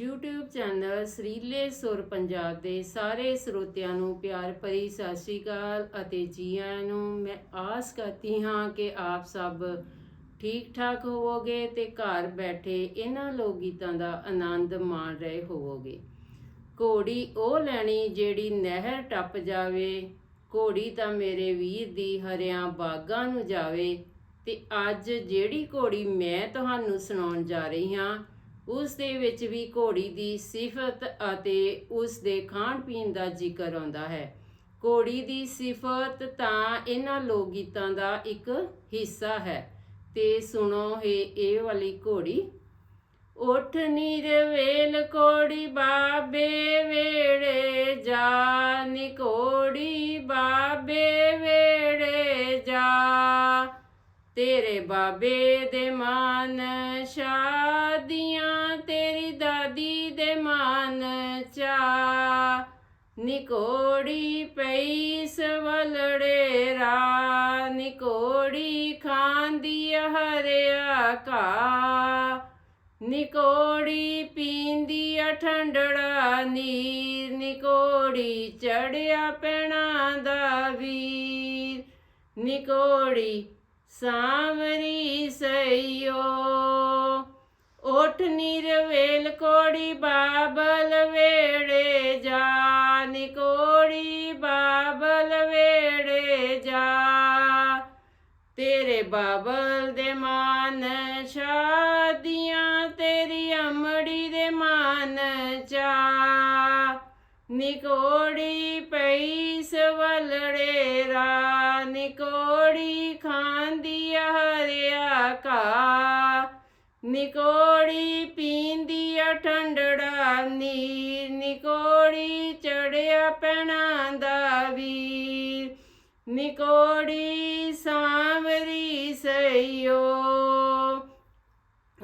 YouTube channel ਸਰੀਲੇ ਸੁਰ ਪੰਜਾਬ ਦੇ ਸਾਰੇ ਸਰੋਤਿਆਂ ਨੂੰ ਪਿਆਰ ਭਰੀ ਸਤਿ ਸ਼੍ਰੀ ਅਕਾਲ ਅਤੇ ਜੀ ਆਇਆਂ ਨੂੰ ਮੈਂ ਆਸ ਕਰਦੀ ਹਾਂ ਕਿ ਆਪ ਸਭ ਠੀਕ ਠਾਕ ਹੋਵੋਗੇ ਤੇ ਘਰ ਬੈਠੇ ਇਹਨਾਂ ਲੋਕ ਗੀਤਾਂ ਦਾ ਆਨੰਦ ਮਾਣ ਰਹੇ ਹੋਵੋਗੇ। ਘੋੜੀ ਉਹ ਲੈਣੀ ਜਿਹੜੀ ਨਹਿਰ ਟੱਪ ਜਾਵੇ, ਘੋੜੀ ਤਾਂ ਮੇਰੇ ਵੀਰ ਦੀ ਹਰਿਆਂ ਬਾਗਾਂ ਨੂੰ ਜਾਵੇ ਤੇ ਅੱਜ ਜਿਹੜੀ ਘੋੜੀ ਮੈਂ ਤੁਹਾਨੂੰ ਸੁਣਾਉਣ ਜਾ ਰਹੀ ਹਾਂ ਉਸ ਦੇ ਵਿੱਚ ਵੀ ਘੋੜੀ ਦੀ ਸਿਫਤ ਅਤੇ ਉਸ ਦੇ ਖਾਣ ਪੀਣ ਦਾ ਜ਼ਿਕਰ ਆਉਂਦਾ ਹੈ। ਘੋੜੀ ਦੀ ਸਿਫਤ ਤਾਂ ਇਹਨਾਂ ਲੋਕ ਗੀਤਾਂ ਦਾ ਇੱਕ ਹਿੱਸਾ ਹੈ। ਤੇ ਸੁਣੋ ਇਹ ਇਹ ਵਾਲੀ ਘੋੜੀ। ਉਠ ਨੀਰ ਵੇਲ ਕੋੜੀ ਬਾਬੇ ਤੇਰੇ ਬਾਬੇ ਦੇ ਮਾਨ, ਸ਼ਾਦੀਆਂ ਤੇਰੀ ਦਾਦੀ ਦੇ ਮਾਨ ਚਾ ਨਿਕੋੜੀ ਪਈ ਸਵਲੜੇ ਰਾ ਨਿਕੋੜੀ ਖਾਂਦੀ ਹਰਿਆ ਕਾ ਨਿਕੋੜੀ ਪੀਂਦੀ ਠੰਡੜਾ ਨੀਰ, ਨਿਕੋੜੀ ਚੜਿਆ ਪੈਣਾ ਦਾ ਵੀਰ, ਨਿਕੋੜੀ ਸਾਵਰੀ ਸਈਓ। ਓਠ ਨਿਰਵੇਲ ਕੋੜੀ ਬਾਬਲ ਵੇੜੇ ਜਾ। ਨਿਕੋੜੀ ਬਾਬਲ ਵੇੜੇ ਜਾ। ਤੇਰੇ ਬਾਬਲ ਦੇ ਮਾਨ ਸ਼ਾਦੀਆਂ, ਤੇਰੀ ਅਮੜੀ ਦੇ ਮਾਨ ਚਾ। ਨਿਕੋੜੀ ਪਈ ਸਵਲੜੇ ਰਾ। ਨਿਕੋੜੀ ਖਾਂਦੀ ਹਰਿਆ ਘਾ ਨਿਕੋੜੀ ਪੀਂਦੀ ਆ ਠੰਡੜਾ ਨੀਰ। ਨਿਕੋੜੀ ਚੜਿਆ ਪੈਣਾ ਦਾ ਵੀਰ। ਨਿਕੋੜੀ ਸਾਵਰੀ ਸਈਓ।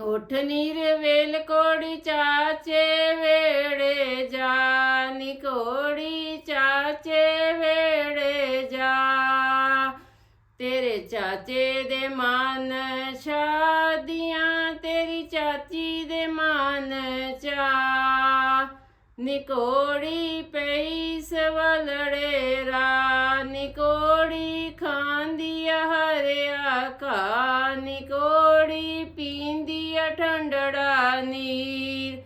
ਉਠ ਨੀਰ ਵੇਲ ਕੋੜੀ ਚਾਚੇ ਵੇੜੇ ਜਾ। ਨਿਕੋੜੀ ਚਾਚੇ ਚਾਚੇ ਦੇ ਮਾਨ, ਸ਼ਾਦੀਆਂ ਤੇਰੀ ਚਾਚੀ ਦੇ ਮਾਨ ਚਾ ਨਿਕੋੜੀ ਪਈ ਸਵਲੜੇ ਰਾ ਨਿਕੋੜੀ ਖਾਂਦੀ ਹਰਿਆ ਕਾ ਨਿਕੋੜੀ ਪੀਂਦੀ ਠੰਡੜਾ ਨੀਰ,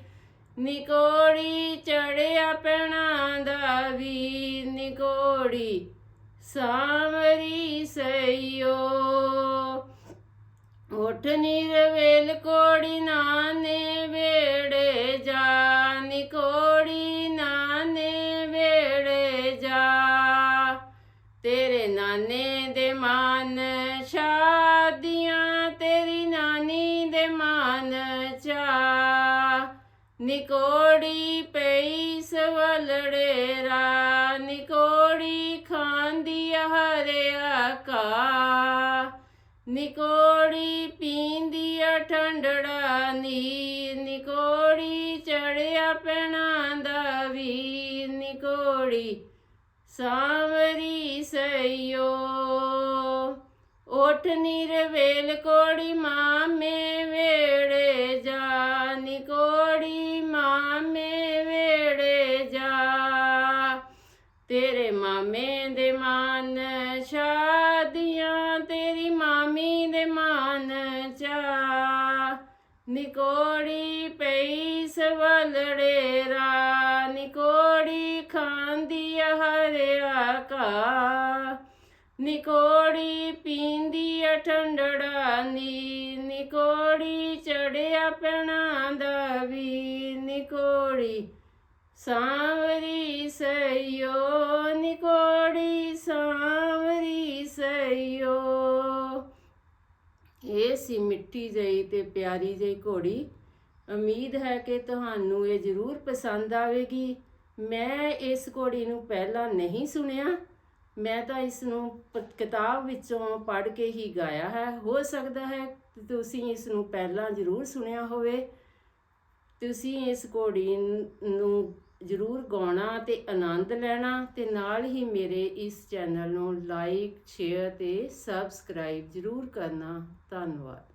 ਨਿਕੋੜੀ ਚੜਿਆ ਪੈਣਾ ਦਾ ਵੀਰ, ਨਿਕੋੜੀ ਸਾਵਰੀ ਸਈਓ। ਉਠ ਨਿਰਵੇਲ ਕੋੜੀ ਨਾਨੇ, ਵੇੜੇ ਜਾ। ਨਿਕੋੜੀ ਨਾਨੇ, ਵੇੜੇ ਜਾ। ਤੇਰੇ ਨਾਨੇ ਦੇ ਮਾਨ, ਸ਼ਾਦੀਆਂ ਤੇਰੀ ਨਾਨੀ ਦੇ ਮਾਨ। ਨਿਕੋੜੀ ਪਈ ਸਵਲੜੇਰਾ ਨਿਕੋੜੀ ਖਾਂਦੀ ਹਰਿਆ ਕਾ ਨਿਕੋੜੀ ਪੀਂਦੀ ਆ ਠੰਡੜਾ ਨੀ ਨਿਕੋੜੀ ਚੜਿਆ ਪੈਣਾ ਦਾ ਵੀਰ। ਨਿਕੋੜੀ ਸਾਵਰੀ ਸਈਓ, ਉਠ ਨਿਰਵੇਲ ਕੋੜੀ ਮਾਮੇ ਵੇੜੇ ਤੇਰੇ ਮਾਮੇ ਦੇ ਮਾਨ ਸ਼ਾਦੀਆਂ, ਤੇਰੀ ਮਾਮੀ ਦੇ ਮਾਨ ਚਾ ਨਿਕੋੜੀ ਪਈ ਸਵਲੜੇ ਰਾ, ਨਿਕੋੜੀ ਖਾਂਦੀ ਆ ਹਰਿਆ ਕਾ ਨਿਕੋੜੀ ਪੀਂਦੀ ਆ ਠੰਡੜਾ ਨੀ ਨਿਕੋੜੀ ਚੜਿਆ ਪੈਣਾ ਦਾ ਵੀ ਨਿਕੋੜੀ ਸਾਵਰੀ ਸਈਓ, ਨਿਕੋੜੀ ਸਾਵਰੀ ਸਈਓ। ਇਹ ਸੀ ਮਿੱਠੀ ਜਿਹੀ ਤੇ ਪਿਆਰੀ ਜਿਹੀ ਘੋੜੀ। ਉਮੀਦ ਹੈ ਕਿ ਤੁਹਾਨੂੰ ਇਹ ਜ਼ਰੂਰ ਪਸੰਦ ਆਵੇਗੀ। ਮੈਂ ਇਸ ਘੋੜੀ ਨੂੰ ਪਹਿਲਾਂ ਨਹੀਂ ਸੁਣਿਆ। ਮੈਂ ਤਾਂ ਇਸ ਨੂੰ ਪ- ਕਿਤਾਬ ਵਿੱਚੋਂ ਪੜ੍ਹ ਕੇ ਹੀ ਗਾਇਆ ਹੈ। ਹੋ ਸਕਦਾ ਹੈ ਤੁਸੀਂ ਇਸ ਨੂੰ ਪਹਿਲਾਂ ਜ਼ਰੂਰ ਸੁਣਿਆ ਹੋਵੇ। ਤੁਸੀਂ ਇਸ ਘੋੜੀ ਨੂੰ ਜ਼ਰੂਰ ਗਾਉਣਾ ਤੇ ਆਨੰਦ ਲੈਣਾ ਤੇ ਨਾਲ ਹੀ ਮੇਰੇ ਇਸ ਚੈਨਲ ਨੂੰ ਲਾਈਕ ਸ਼ੇਅਰ ਤੇ ਸਬਸਕ੍ਰਾਈਬ ਜ਼ਰੂਰ ਕਰਨਾ। ਧੰਨਵਾਦ।